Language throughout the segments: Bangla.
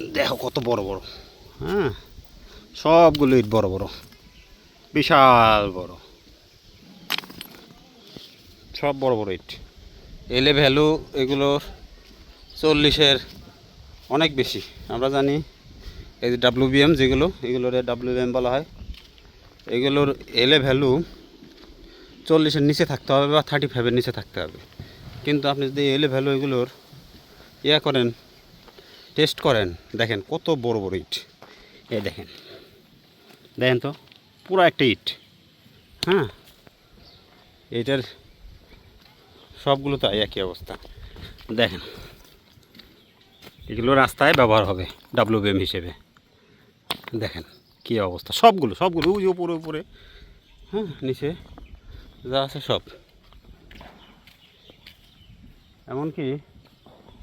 দেখো কত বড় বড়। হ্যাঁ। সবগুলো ইট বড় বড়। বিশাল বড়। সব বড় বড় ইট। এলে ভ্যালু এগুলোর চল্লিশের অনেক বেশি। আমরা জানি এই যে ডাব্লিউবিএম যেগুলো এগুলোর ডাব্লিউবিএম বলা হয়। এগুলোর এলে ভ্যালু চল্লিশের নিচে থাকতে হবে বা থার্টি ফাইভের নিচে থাকতে হবে। কিন্তু আপনি যদি এলে ভ্যালু এগুলোর ইয়া করেন টেস্ট করেন। দেখেন কত বড় বড় ইট। এই দেখেন। দেখেন তো, পুরো একটা ইট। হ্যাঁ? এইটার সবগুলো তো একই অবস্থা। দেখেন, এগুলো রাস্তায় ব্যবহার হবে ডাব্লিউবিএম হিসেবে। দেখেন কী অবস্থা। সবগুলো সবগুলো। ওই উপরে উপরে। হ্যাঁ নিচে যা আছে সব। এমনকি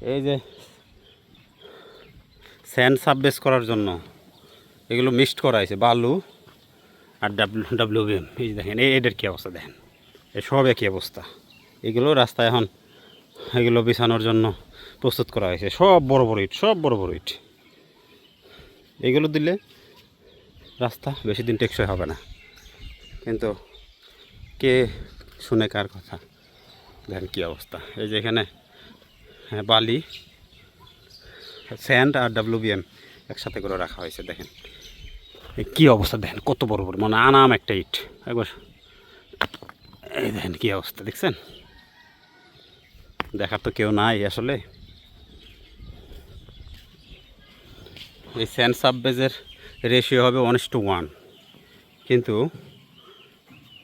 এই যে স্যান্ড সাববেস করার জন্য। এগুলো মিক্সড করা হয়েছে বালু আর ডাব্লু ডাব্লিউবিএম এই যে দেখেন এই এদের কী অবস্থা দেখেন? এই সব একই অবস্থা। এগুলো রাস্তায় এখন এগুলো বিছানোর জন্য প্রস্তুত করা হয়েছে। সব বড় বড় ইট সব বড় বড় ইট। এগুলো দিলে রাস্তা বেশি দিন টেকসই হবে না। কিন্তু কে শুনে কার কথা? দেখেন কী অবস্থা। এই যে এখানে হ্যাঁ, বালি। স্যান্ড আর ডাব্লিউবিএম একসাথে করে রাখা হয়েছে, দেখেন। কী অবস্থা, দেখেন, কত বড় বড় মানে আনাম একটা ইট। একবার এই দেখেন কী অবস্থা, দেখছেন? দেখার তো কেউ নাই আসলে। এই স্যান্ড সাববেজের রেশিও হবে ওয়ান টু ওয়ান কিন্তু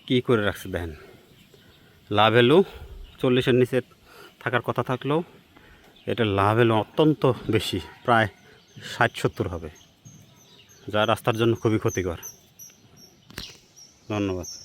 কী করে রাখছে, দেখেন? লাভ এলো চল্লিশের নিচে থাকার কথা থাকলেও এটা লাভ এলো অত্যন্ত বেশি, প্রায় ষাট সত্তর হবে। যা রাস্তার জন্য খুবই ক্ষতিকর। ধন্যবাদ।